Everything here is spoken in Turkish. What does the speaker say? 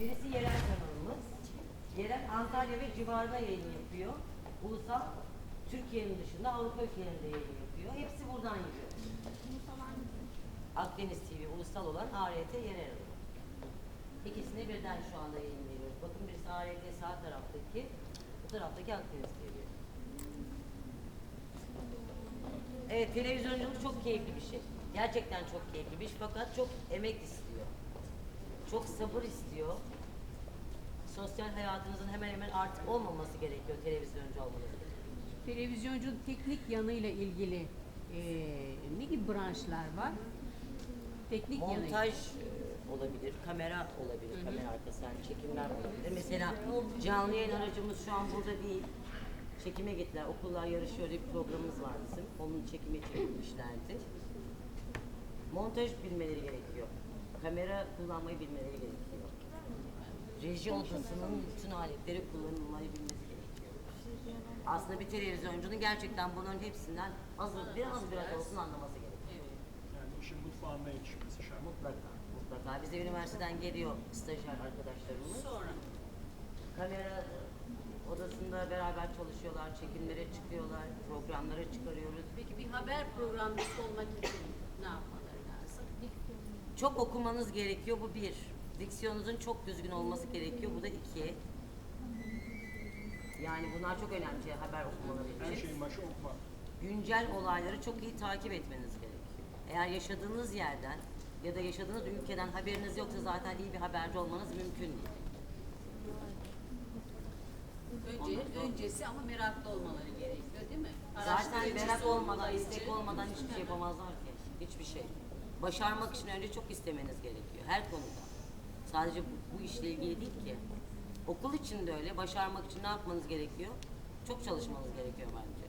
Birisi yerel kanalımız. Yerel Antalya ve civarında yayın yapıyor. Ulusal Türkiye'nin dışında Avrupa ülkelerinde yayın yapıyor. Hepsi buradan yapıyor. Akdeniz TV ulusal olan ART yerel olan. İkisini birden şu anda yayınlıyoruz. Bakın birisi ART sağ taraftaki, bu taraftaki Akdeniz TV. Evet, televizyonculuk çok keyifli bir şey. Gerçekten çok keyifli bir iş fakat çok emek istiyor. Çok sabır istiyor. Sosyal hayatınızın hemen hemen artık olmaması gerekiyor televizyoncu olmanız için. Televizyonculuk teknik yanıyla ilgili eee, ne gibi branşlar var? Teknik yanı. Montaj e, olabilir, kamera olabilir, kamera arkasından çekimler olabilir. Mesela canlı yayın aracımız şu an burada değil. Çekime gittiler. Okullar yarışıyor diye bir programımız var bizim. Onun çekimi çekilmişlerdi. Montaj bilmeleri gerekiyor. Kamera kullanmayı bilmeleri gerekiyor. Reji odasının bütün aletleri kullanılmayı bilmesi gerekiyor. Aslında bir televizyoncunun gerçekten bunların hepsinden az biraz biraz olsun anlaması gerekiyor. Yani işin mutfağına yetişmesi şart. Mutlaka, mutlaka. Bize üniversiteden geliyor stajyer arkadaşlarımız. Sonra Kamera odasında beraber çalışıyorlar, çekimlere çıkıyorlar, programlara çıkarıyoruz. peki bir haber programcısı olmak için? Çok okumanız gerekiyor, bu bir. Diksiyonunuzun çok düzgün olması gerekiyor, bu da iki. Yani bunlar çok önemli haber okumaları Her için. şeyin başı okuma. Güncel olayları çok iyi takip etmeniz gerekiyor. Eğer yaşadığınız yerden ya da yaşadığınız ülkeden haberiniz yoksa zaten iyi bir haberci olmanız mümkün değil. Önce, öncesi ama meraklı olmaları gerekiyor değil mi? Zaten Araştırıcısı merak olmadan, olmaları istek için- olmadan hiçbir şey yapamazlar ki. Hiçbir şey. Başarmak için önce çok istemeniz gerekiyor. Her konuda. Sadece bu, bu işle ilgili değil ki. Okul için de öyle. Başarmak için ne yapmanız gerekiyor? Çok çalışmanız gerekiyor bence.